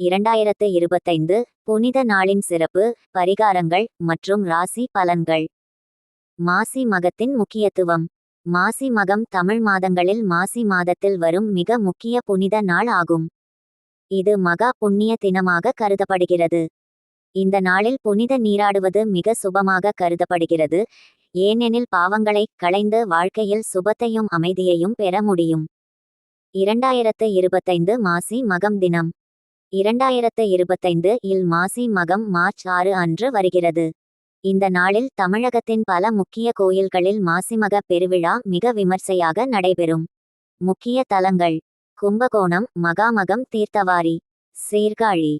இரண்டாயிரத்து இருபத்தைந்து புனித நாளின் சிறப்பு பரிகாரங்கள் மற்றும் ராசி பலன்கள். மாசி மகத்தின் முக்கியத்துவம். மாசி மகம் தமிழ் மாதங்களில் மாசி மாதத்தில் வரும் மிக முக்கிய புனித நாள் ஆகும். இது மகா புண்ணிய தினமாக கருதப்படுகிறது. இந்த நாளில் புனித நீராடுவது மிக சுபமாக கருதப்படுகிறது. ஏனெனில் பாவங்களை களைந்து வாழ்க்கையில் சுபத்தையும் அமைதியையும் பெற முடியும். இரண்டாயிரத்து இருபத்தைந்து மாசி மகம் தினம். இரண்டாயிரத்து இருபத்தைந்து இல் மாசி மகம் மார்ச் ஆறு அன்று வருகிறது. இந்த நாளில் தமிழகத்தின் பல முக்கிய கோயில்களில் மாசிமக பெருவிழா மிக விமர்சையாக நடைபெறும். முக்கிய தலங்கள் கும்பகோணம் மகாமகம் தீர்த்தவாரி சீர்காழி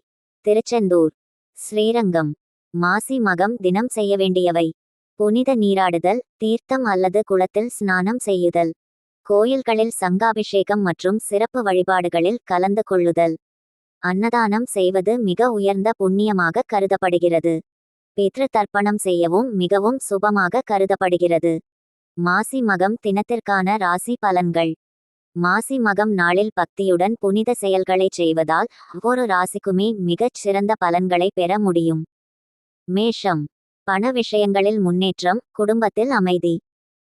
திருச்செந்தூர் ஸ்ரீரங்கம் மாசி மகம் தினம் செய்ய வேண்டியவை. புனித நீராடுதல் தீர்த்தம் அல்லது குளத்தில் ஸ்நானம் செய்யுதல். கோயில்களில் சங்காபிஷேகம் மற்றும் சிறப்பு வழிபாடுகளில் கலந்து கொள்ளுதல். அன்னதானம் செய்வது மிக உயர்ந்த புண்ணியமாக கருதப்படுகிறது. பித்ரு தர்ப்பணம் செய்யவும் மிகவும் சுபமாக கருதப்படுகிறது. மாசி மகம் தினத்திற்கான ராசி பலன்கள். மாசி மகம் நாளில் பக்தியுடன் புனித செயல்களை செய்வதால் ஒவ்வொரு ராசிக்குமே மிகச் சிறந்த பலன்களை பெற முடியும். மேஷம். பண விஷயங்களில் முன்னேற்றம் குடும்பத்தில் அமைதி.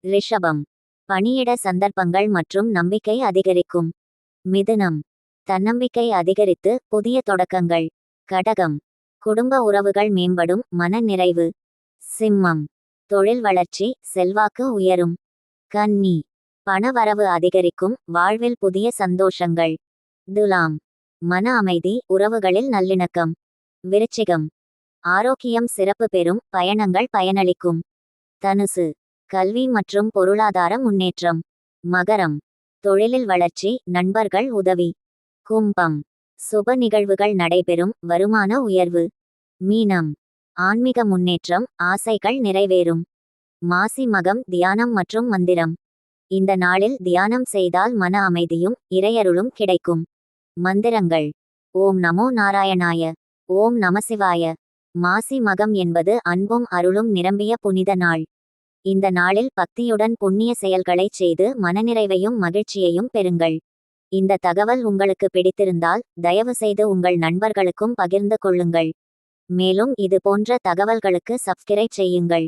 ரிஷபம். பணியிட சந்தர்ப்பங்கள் மற்றும் நம்பிக்கை அதிகரிக்கும். மிதுனம். தன்னம்பிக்கை அதிகரித்து புதிய தொடக்கங்கள். கடகம். குடும்ப உறவுகள் மேம்படும் மன நிறைவு சிம்மம். தொழில் வளர்ச்சி செல்வாக்கு உயரும். கன்னி. பணவரவு அதிகரிக்கும் வாழ்வில் புதிய சந்தோஷங்கள். துலாம். மன அமைதி உறவுகளில் நல்லிணக்கம். விருச்சிகம். ஆரோக்கியம் சிறப்பு பெறும் பயணங்கள் பயனளிக்கும். தனுசு. கல்வி மற்றும் பொருளாதார முன்னேற்றம். மகரம். தொழிலில் வளர்ச்சி நண்பர்கள் உதவி. கும்பம். சுப நிகழ்வுகள் நடைபெறும். வருமான உயர்வு. மீனம். ஆன்மீக முன்னேற்றம். ஆசைகள் நிறைவேறும். மாசி மகம். தியானம் மற்றும் மந்திரம். இந்த நாளில் தியானம் செய்தால் மன அமைதியும் இறையருளும் கிடைக்கும். மந்திரங்கள். ஓம் நமோ நாராயணாய. ஓம் நமசிவாய மாசி மகம் என்பது அன்பும் அருளும் நிரம்பிய புனித நாள். இந்த நாளில் பக்தியுடன் புண்ணிய செயல்களைச் செய்து மனநிறைவையும் மகிழ்ச்சியையும் பெறுங்கள். இந்த தகவல் உங்களுக்கு பிடித்திருந்தால் தயவு செய்து உங்கள் நண்பர்களுக்கும் பகிர்ந்து கொள்ளுங்கள். மேலும் இது போன்ற தகவல்களுக்கு சப்ஸ்கிரைப் செய்யுங்கள்.